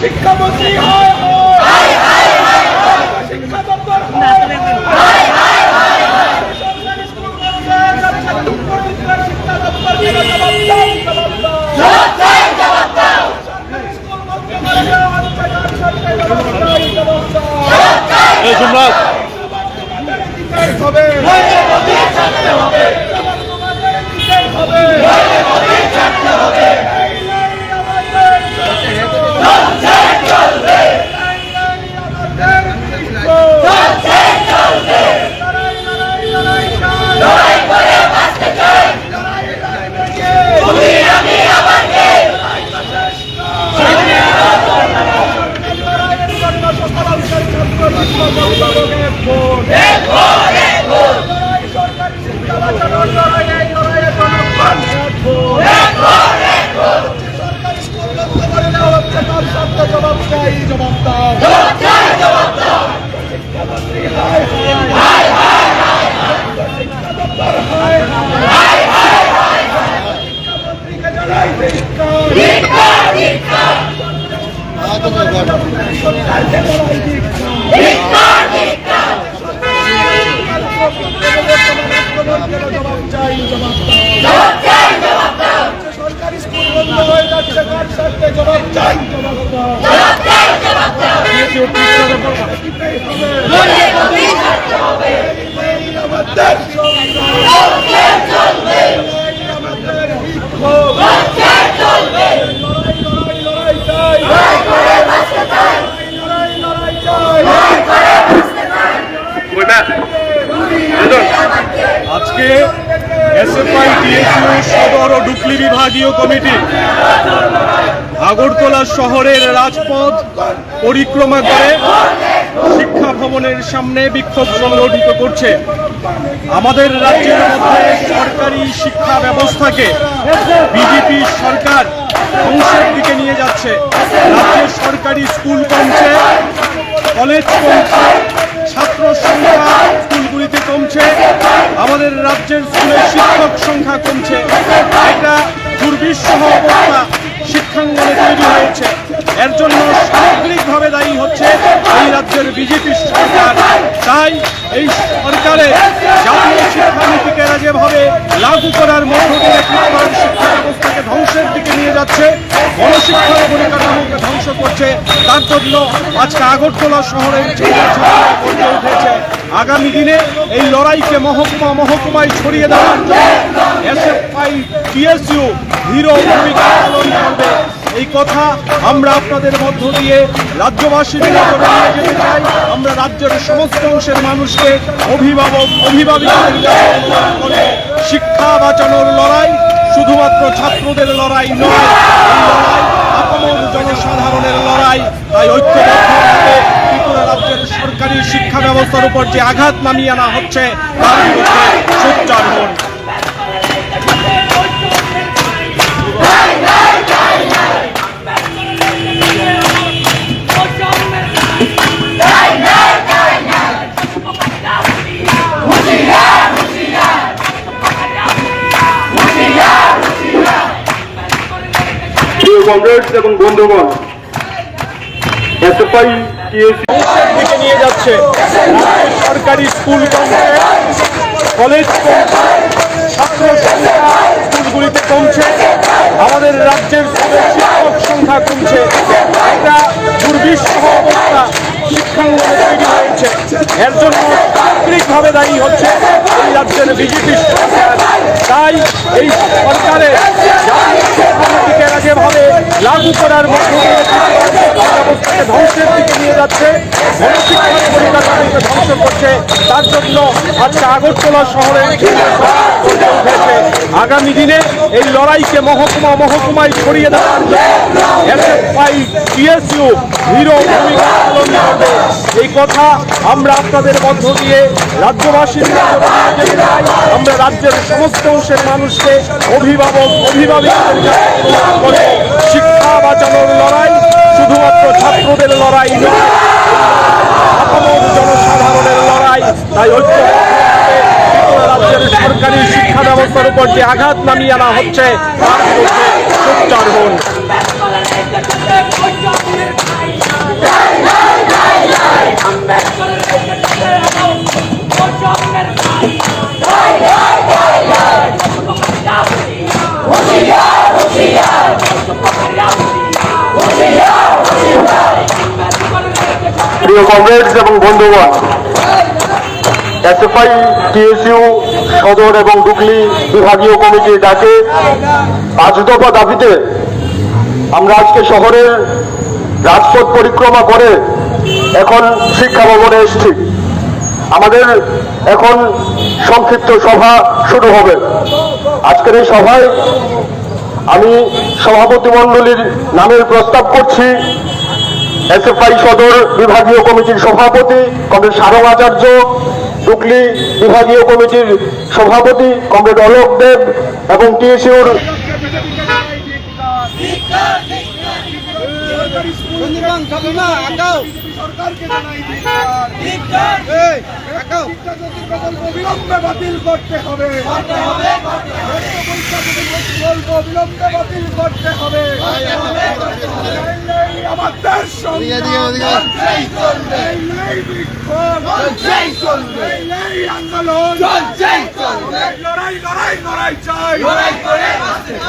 শিক্ষামন্ত্রী হয় শিক্ষা দপ্তর সরকারি স্কুল কলেজে শিক্ষা দপ্তর জবাব দাও সরকারি স্কুল মন্ত্রণালয়ে অত্যাচার সরকারি জবাব দাও এই যুবরাজ হবে হবে সরকারি শিক্ষা বাঁচানোর লড়াই এই লড়াইয়ে সরকারি স্কুল বন্ধ করে দেওয়া হচ্ছে তার সত্য জবাব চাই জবাব দাও শিক্ষামন্ত্রী হায় হায় শিক্ষা দপ্তর হায় হায় শিক্ষামন্ত্রীকে জানাই ধিক্কার। সরকারকে জানাই ধিক্কার। জবাব চাই জবাব দাও সরকারি স্কুল বন্ধ হয়ে যাচ্ছে কার স্বার্থে জবাব চাই জবাব দাও এই আমাদের সংগ্রাম। এই আমাদের বিক্ষোভ। লড়াই, লড়াই, লড়াই চাই। লড়াই, লড়াই চাই। আজকে এসএফআই ডিএসইউ সদর ও ডুকলি বিভাগীয় কমিটি আগরতলা শহরের রাজপথ পরিক্রমা করে শিক্ষা ভবনের সামনে বিক্ষোভ সংগঠিত করছে। আমাদের রাজ্যের মধ্যে সরকারি শিক্ষা ব্যবস্থাকে বিজেপি সরকার ধ্বংসের দিকে নিয়ে যাচ্ছে। রাজ্যের সরকারি স্কুল কমছে, কলেজ কমছে, ছাত্র সংখ্যা স্কুলগুলিতে কমছে, আমাদের রাজ্যের স্কুলের শিক্ষক সংখ্যা কমছে। এটা দুর্বিষহ অবস্থা। শিক্ষাঙ্গনে তৈরি হয়েছে। এর জন্য সামগ্রিকভাবে দায়ী হচ্ছে এই রাজ্যের বিজেপি সরকার। তাই এই সরকারের জাতীয় শিক্ষানীতিকে যেভাবে লাগু করার মধ্য দিয়ে শিক্ষা ব্যবস্থাকে ধ্বংসের দিকে নিয়ে যাচ্ছে, গণশিক্ষার পরিকাঠামোকে ধ্বংস করছে, তার জন্য আজকে আগরতলা শহরের গর্জে উঠেছে। আগামী দিনে এই লড়াইকে মহকুমা মহকুমায় ছড়িয়ে দেওয়ার জন্য এসএফআই, টিএসইউ, হিরো ভূমিকা এই কথা আমরা আপনাদের মধ্য দিয়ে যেতে চাই। আমরা রাজ্যের সমস্ত অংশের মানুষকে অভিভাবক, অভিভাবিকদের শিক্ষা বাঁচানোর লড়াই, শুধুমাত্র ছাত্রদের লড়াই নয় জনসাধারণের লড়াই। তাই ঐক্যবদ্ধভাবে ত্রিপুরা রাজ্যের সরকারি শিক্ষা ব্যবস্থার উপর যে আঘাত নামিয়ে আনা হচ্ছে, তার বিরুদ্ধে সোচ্চার হন। এবং বন্ধুগণ। টিএসি দিকে নিয়ে যাচ্ছে। সরকারি স্কুল কলেজ ছাত্র স্কুলগুলিতে কমছে। আমাদের রাজ্যের শিক্ষক সংখ্যা কমছে। একটা দুর্বিষহ অবস্থা শিক্ষাঙ্গনে তৈরি হয়েছে। এর জন্য সামগ্রিকভাবে দায়ী হচ্ছে এই রাজ্যের বিজেপি তাই এই সরকারের লাগু করার ধ্বংসের দিকে নিয়ে যাচ্ছে। ধ্বংস করছে। তার জন্য আজকে আগরতলা শহরে আগামী দিনে এই লড়াইকে মহকুমা মহকুমায় ছড়িয়ে দেওয়ার এসএফআই এই কথা আমরা আপনাদের মধ্য দিয়ে রাজ্যবাসীর আমরা রাজ্যের সমস্ত অংশের মানুষকে অভিভাবক অভিভাবক বাঁচানোর লড়াই শুধুমাত্র ছাত্রদের লড়াই নয় জনসাধারণের লড়াই। তাই ঐক্য রাজ্যের সরকারি শিক্ষা ব্যবস্থার উপর যে আঘাত নামিয়ে আনা হচ্ছে, তার বিরুদ্ধে সোচ্চার হন। প্রিয় কমরেডস এবং বন্ধুগণ এসএফআই টিএসইউ সদর এবং ডুকলি বিভাগীয় কমিটির ডাকে পাঁচ দফা দাবিতে আমরা আজকে শহরের রাজপথ পরিক্রমা করে এখন শিক্ষা ভবনে এসেছি। আমাদের এখন সংক্ষিপ্ত সভা শুরু হবে। আজকের এই সভায় আমি সভাপতি মণ্ডলীর নামের প্রস্তাব করছি। এসএফআই সদর বিভাগীয় কমিটির সভাপতি কমরেড সারং আচার্য টুকলি বিভাগীয় কমিটির সভাপতি কমরেড অলোক দেব এবং অবিলম্বে বাতিল করতে হবে বাতিল করতে হবে এই আমাদের সংগ্রাম এই নেই বিক্ষোভ এই নেই আন্দোলন। এই লড়াই লড়াই লড়াই চাই।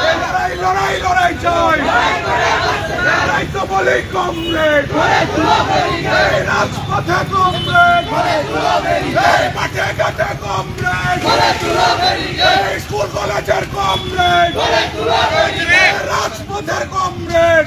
এই লড়াই লড়াই লড়াই চাই। লড়াই তো বলি কমরেড। রাজপথে কমরেড। মাঠে ঘাটে কমরেড। স্কুল কলেজের কমরেড। রাজপথের কমরেড।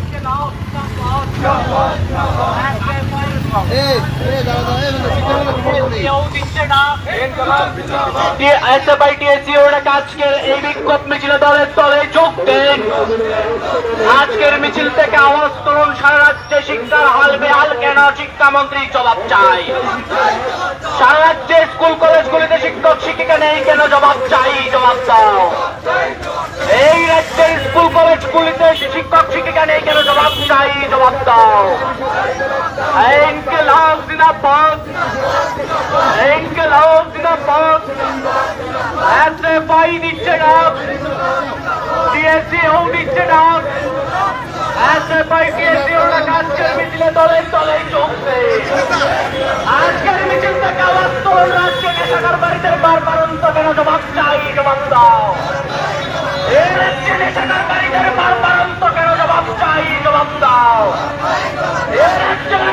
আজকের এই বিক্ষোভ মিছিলে থেকে আওয়াজ তুলুন, সারা রাজ্যে শিক্ষার হাল বেহাল, কেন শিক্ষামন্ত্রী জবাব চাই সারা রাজ্যে স্কুল, কলেজগুলিতে শিক্ষক, শিক্ষিকা নেই, কেন জবাব চাই? জবাব দাও। এই রাজ্যের স্কুল, কলেজগুলিতে শিক্ষক শিক্ষিকা নেই কেন? জবাব চাই, জবাব দাও। ইনকেলাব জিন্দাবাদ ইনকেলাব জিন্দাবাদ এসএফআই দিচ্ছে ডাক টিএসসিও দিচ্ছে ডাক এসএফআই টিএসসিও আজকের মিছিলে দলে দলে চলছে। আজকের মিছিল থেকে আওয়াজ তোল। রাজ্যে নেশাকার বাড়িতে বারবার অন্ত কেন জবাব চাই, জবাব দাও। এই রাজ্যে নেশাকার বাড়িতে বারবার দাও।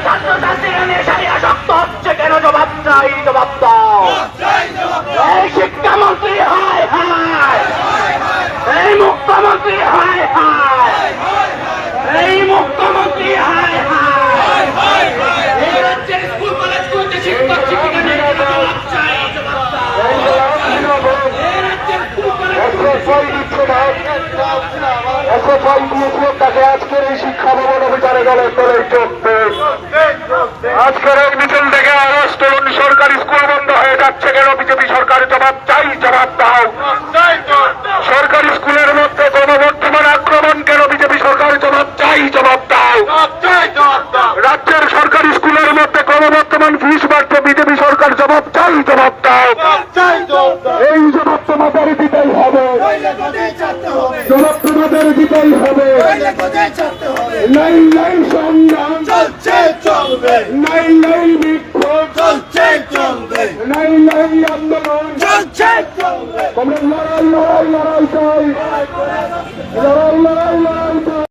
ছাত্রছাত্রীরা নেশায় আসক্ত হচ্ছে কেন জবাব চাই জবাব দাও এই শিক্ষামন্ত্রী হায় হায় এই মুখ্যমন্ত্রী হায় হায় এই মুখ্যমন্ত্রী হায় হায় এই রাজ্যের স্কুল কলেজগুলোতে শিক্ষক শিক্ষিকা নেই কেন জবাব চাই জবাব দাও এই রাজ্যের স্কুল কলেজ এসএফআই টিএসইউর তাকে আজকের এই শিক্ষা ভবন অভিযানে দলের দলে যোগ আজকের এই মিছিল থেকে আরও সরকারি স্কুল বন্ধ হয়ে যাচ্ছে কেন? বিজেপি সরকার জবাব চাই, জবাব দাও সরকারি স্কুলের মধ্যে ক্রমবর্ধমান আক্রমণ কেন বিজেপি সরকার জবাব চাই জবাব দাও রাজ্যের সরকারি স্কুলের মধ্যে ক্রমবর্ধমান ফিস বাড়ছে বিজেপি সরকার জবাব চাই জবাব দাও এই জবাব তোমাদের দিতেই হবে জবাব তোমাদের দিতেই হবে। নাই নাই সংগ্রাম। চলছে চলবে। নাই নাই বিক্ষোভ। চলছে চলবে। নাই নাই আন্দোলন। চলছে চলবে। তোমরা লড়াই লড়াই লড়াই চাই। লড়াই লড়াই লড়াই চাই।